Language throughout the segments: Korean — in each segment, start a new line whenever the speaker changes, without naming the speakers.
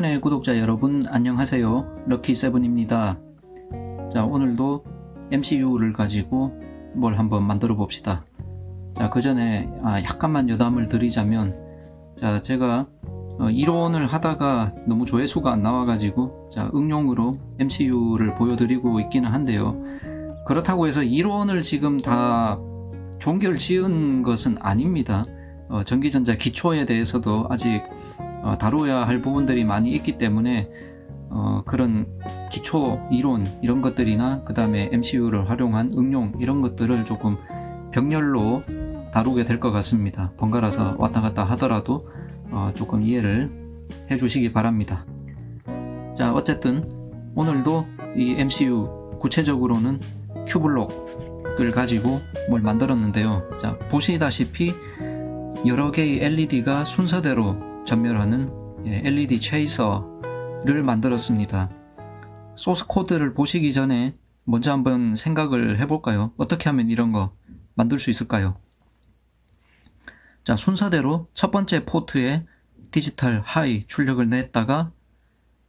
세븐의 구독자 여러분 안녕하세요. 럭키 세븐입니다. 자, 오늘도 MCU를 가지고 뭘 한번 만들어 봅시다. 자, 그 전에 아, 약간만 여담을 드리자면 자, 제가 어, 이론을 하다가 너무 조회수가 안 나와 가지고 자, 응용으로 MCU를 보여 드리고 있기는 한데요. 그렇다고 해서 이론을 지금 다 종결 지은 것은 아닙니다. 어, 전기전자 기초에 대해서도 아직 어, 다뤄야 할 부분들이 많이 있기 때문에 어, 그런 기초 이론 이런 것들이나 그 다음에 MCU를 활용한 응용 이런 것들을 조금 병렬로 다루게 될 것 같습니다. 번갈아서 왔다 갔다 하더라도 어, 조금 이해를 해 주시기 바랍니다. 자, 어쨌든 오늘도 이 MCU 구체적으로는 큐블록을 가지고 뭘 만들었는데요. 자, 보시다시피 여러 개의 LED가 순서대로 전멸하는 LED 예, 체이서를 만들었습니다. 소스 코드를 보시기 전에 먼저 한번 생각을 해볼까요? 어떻게 하면 이런 거 만들 수 있을까요? 자, 순서대로 첫 번째 포트에 디지털 하이 출력을 냈다가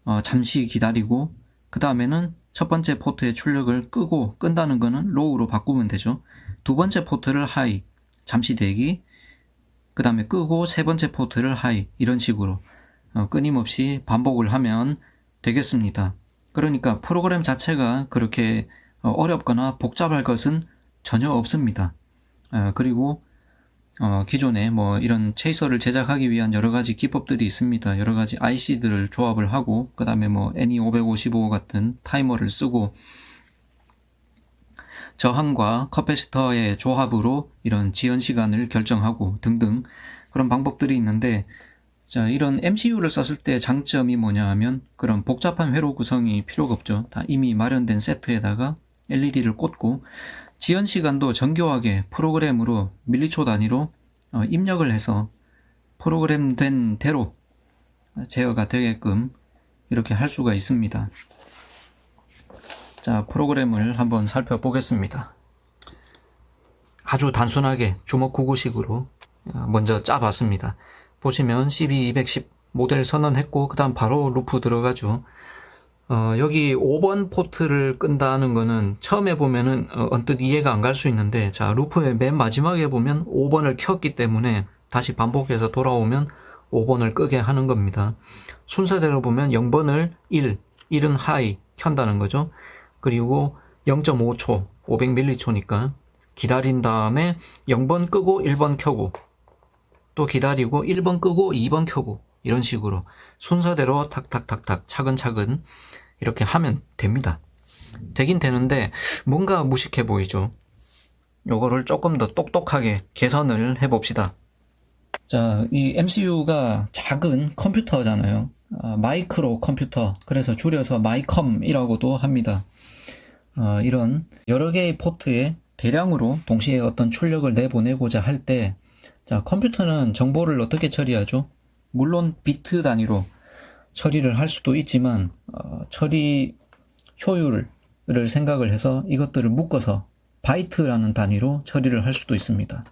어, 잠시 기다리고 그 다음에는 첫 번째 포트의 출력을 끄고 끈다는 거는 로우로 바꾸면 되죠. 두 번째 포트를 하이 잠시 대기 그 다음에 끄고 세 번째 포트를 하이 이런 식으로 어, 끊임없이 반복을 하면 되겠습니다. 그러니까 프로그램 자체가 그렇게 어, 어렵거나 복잡할 것은 전혀 없습니다. 어, 그리고 기존에 뭐 이런 체이서를 제작하기 위한 여러 가지 기법들이 있습니다. 여러 가지 IC들을 조합을 하고 그 다음에 뭐 NE555 같은 타이머를 쓰고 저항과 커패시터의 조합으로 이런 지연 시간을 결정하고 등등 그런 방법들이 있는데 자, 이런 MCU를 썼을 때 장점이 뭐냐 하면 그런 복잡한 회로 구성이 필요가 없죠. 다 이미 마련된 세트에다가 LED를 꽂고 지연 시간도 정교하게 프로그램으로 밀리초 단위로 어, 입력을 해서 프로그램된 대로 제어가 되게끔 이렇게 할 수가 있습니다. 자, 프로그램을 한번 살펴보겠습니다. 아주 단순하게 주먹구구식으로 어, 먼저 짜봤습니다. 보시면 CB210 모델 선언했고 그 다음 바로 루프 들어가죠. 어, 여기 5번 포트를 끈다는 거는 처음에 보면은 어, 언뜻 이해가 안 갈 수 있는데 자 루프의 맨 마지막에 보면 5번을 켰기 때문에 다시 반복해서 돌아오면 5번을 끄게 하는 겁니다. 순서대로 보면 0번을 1, 1은 하이 켠다는 거죠. 그리고 0.5초, 500ml니까 기다린 다음에 0번 끄고 1번 켜고 또 기다리고 1번 끄고 2번 켜고 이런 식으로 순서대로 탁탁탁탁 차근차근 이렇게 하면 됩니다. 되긴 되는데 뭔가 무식해 보이죠. 요거를 조금 더 똑똑하게 개선을 해 봅시다. 자, 이 MCU가 작은 컴퓨터잖아요. 어, 마이크로 컴퓨터 그래서 줄여서 마이컴이라고도 합니다. 어, 이런 여러 개의 포트에 대량으로 동시에 어떤 출력을 내보내고자 할때 자, 컴퓨터는 정보를 어떻게 처리하죠? 물론 비트 단위로 처리를 할 수도 있지만 어, 처리 효율을 생각을 해서 이것들을 묶어서 바이트라는 단위로 처리를 할 수도 있습니다.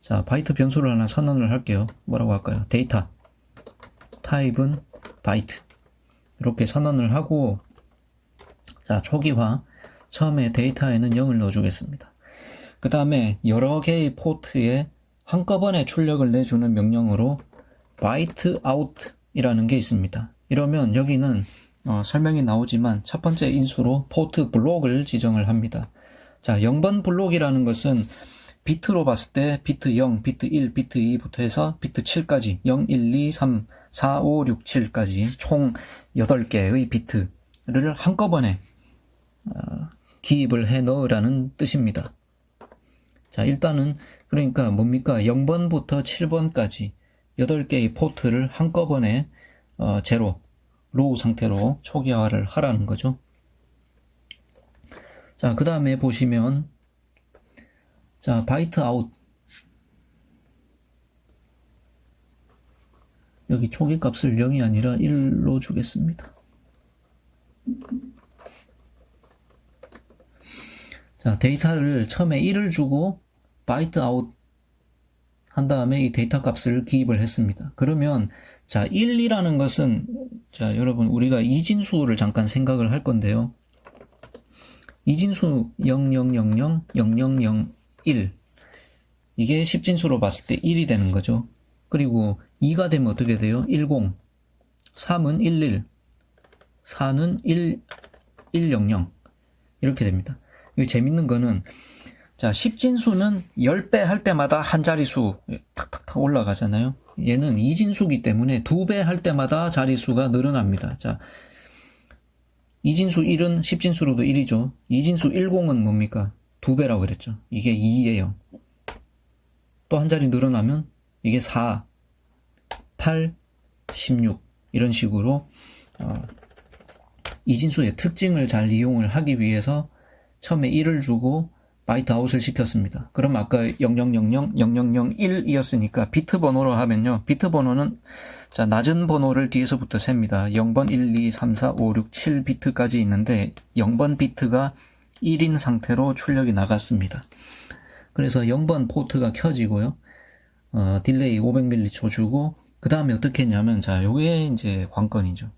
자, 바이트 변수를 하나 선언을 할게요. 뭐라고 할까요? 데이터 타입은 바이트 이렇게 선언을 하고 자 초기화 처음에 데이터에는 0을 넣어주겠습니다. 그 다음에 여러 개의 포트에 한꺼번에 출력을 내주는 명령으로 byte out 이라는 게 있습니다. 이러면 여기는 어, 설명이 나오지만 첫 번째 인수로 포트 블록을 지정을 합니다. 자, 0번 블록이라는 것은 비트로 봤을 때 비트 0, 비트 1, 비트 2부터 해서 비트 7까지 0, 1, 2, 3 4, 5, 6, 7까지 총 8개의 비트를 한꺼번에 어, 기입을 해 넣으라는 뜻입니다. 자, 일단은 그러니까 뭡니까? 0번부터 7번까지 8개의 포트를 한꺼번에 어, 제로, 로우 상태로 초기화를 하라는 거죠. 자, 그 다음에 보시면 자, 바이트 아웃 여기 초기값을 0이 아니라 1로 주겠습니다. 자, 데이터를 처음에 1을 주고 바이트 아웃 한 다음에 이 데이터 값을 기입을 했습니다. 그러면 자, 1 2라는 것은 자, 여러분 우리가 이진수를 잠깐 생각을 할 건데요. 이진수 0000 0001 이게 1 0진수로 봤을 때 1이 되는 거죠. 그리고 2가 되면 어떻게 돼요? 10, 3은 11, 4는 1, 100 이렇게 됩니다. 이 재밌는 거는 자, 0진수는 10배 할 때마다 한 자리수 예, 탁탁탁 올라가잖아요. 얘는 2진수기 때문에 2배할 때마다 자리수가 늘어납니다. 자, 이진수 1은 1 0진수로도 1이죠. 2진수 10은 뭡니까? 2 배라고 그랬죠. 이게 2예요. 또 한 자리 늘어나면 이게 4, 8, 16 이런 식으로 어, 이진수의 특징을 잘 이용을 하기 위해서 처음에 1을 주고 바이트 아웃을 시켰습니다. 그럼 아까 0000, 0001이었으니까 비트 번호로 하면요. 비트 번호는 자, 낮은 번호를 뒤에서부터 셉니다. 0번 1, 2, 3, 4, 5, 6, 7 비트까지 있는데 0번 비트가 1인 상태로 출력이 나갔습니다. 그래서 0번 포트가 켜지고요. 어, 딜레이 500ml 줘 주고 그 다음에 어떻게 했냐면, 자, 요게 이제 관건이죠.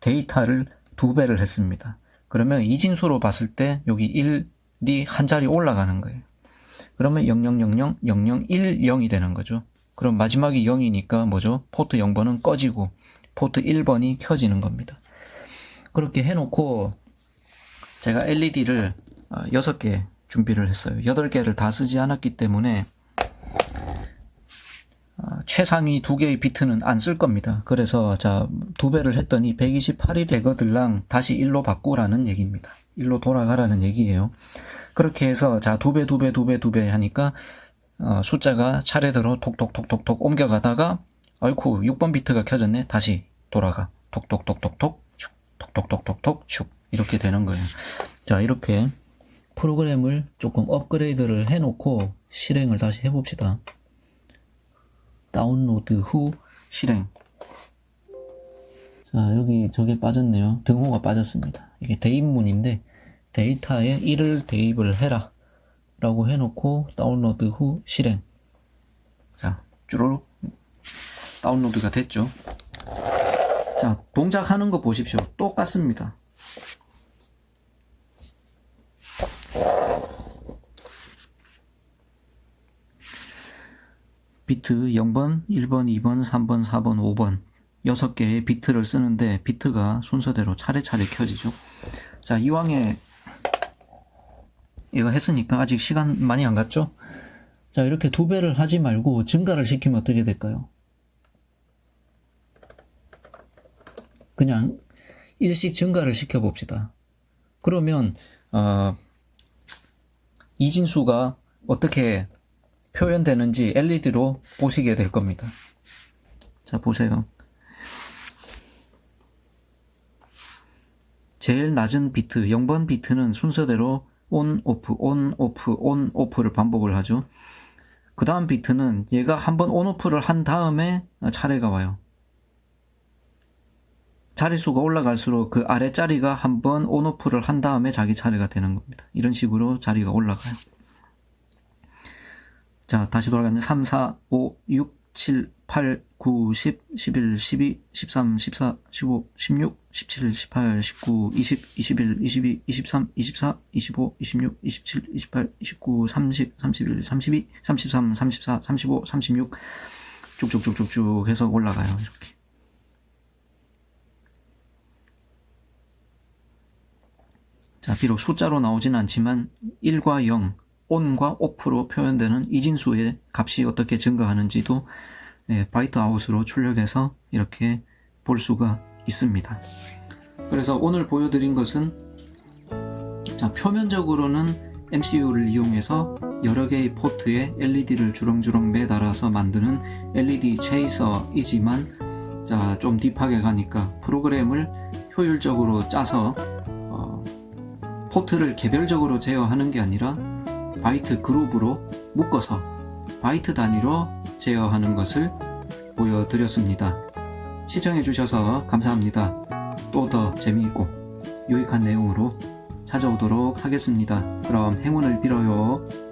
데이터를 두 배를 했습니다. 그러면 이진수로 봤을 때 여기 1이 한 자리 올라가는 거예요. 그러면 0000, 0010이 되는 거죠. 그럼 마지막이 0이니까 뭐죠? 포트 0번은 꺼지고 포트 1번이 켜지는 겁니다. 그렇게 해놓고 제가 LED를 6개 어, 준비를 했어요. 8개를 다 쓰지 않았기 때문에 최상위 두 개의 비트는 안 쓸 겁니다. 그래서 자, 두 배를 했더니 128이 되거들랑 다시 1로 바꾸라는 얘기입니다. 1로 돌아가라는 얘기예요. 그렇게 해서 자, 두 배, 두 배, 두 배, 두 배 하니까 어, 숫자가 차례대로 톡톡톡톡톡 옮겨가다가 아이쿠 6번 비트가 켜졌네. 다시 돌아가. 톡톡톡톡톡 축 톡톡톡톡톡 축 이렇게 되는 거예요. 자, 이렇게 프로그램을 조금 업그레이드를 해 놓고 실행을 다시 해 봅시다. 다운로드 후 실행. 자, 여기 저게 빠졌네요. 등호가 빠졌습니다. 이게 대입문인데 데이터에 1을 대입을 해라. 라고 해놓고 다운로드 후 실행. 자, 쭈르룩 다운로드가 됐죠. 자, 동작하는 거 보십시오. 똑같습니다. 비트 0번, 1번, 2번, 3번, 4번, 5번 6개의 비트를 쓰는데 비트가 순서대로 차례차례 켜지죠. 자, 이왕에 이거 했으니까 아직 시간 많이 안 갔죠? 자, 이렇게 두 배를 하지 말고 증가를 시키면 어떻게 될까요? 그냥 일씩 증가를 시켜 봅시다. 그러면 어, 이진수가 어떻게 표현되는지 LED로 보시게 될 겁니다. 자, 보세요. 제일 낮은 비트, 0번 비트는 순서대로 on, on, off, on, o f f 를 반복을 하죠. 그 다음 비트는 얘가 한번 on, o f f 를한 다음에 차례가 와요. 자릿수가 올라갈수록 그 아래 자리가 한번 on, o f f 를한 다음에 자기 차례가 되는 겁니다. 이런 식으로 자리가 올라가요. 자, 다시 돌아가는 3, 4, 5, 6, 7, 8, 9, 10, 11, 12, 13, 14, 15, 16, 17, 18, 19, 20, 21, 22, 23, 24, 25, 26, 27, 28, 29, 30, 31, 32, 33, 34, 35, 36 쭉쭉쭉쭉쭉 해서 올라가요. 이렇게. 자, 비록 숫자로 나오진 않지만 1과 0, 온과 오프로 표현되는 이진수의 값이 어떻게 증가하는지도 예, 바이트 아웃으로 출력해서 이렇게 볼 수가 있습니다. 그래서 오늘 보여드린 것은 자, 표면적으로는 MCU를 이용해서 여러 개의 포트에 LED를 주렁주렁 매달아서 만드는 LED 체이서이지만 자, 좀 딥하게 가니까 프로그램을 효율적으로 짜서 어, 포트를 개별적으로 제어하는 게 아니라 바이트 그룹으로 묶어서 바이트 단위로 제어하는 것을 보여드렸습니다. 시청해주셔서 감사합니다. 또 더 재미있고 유익한 내용으로 찾아오도록 하겠습니다. 그럼 행운을 빌어요.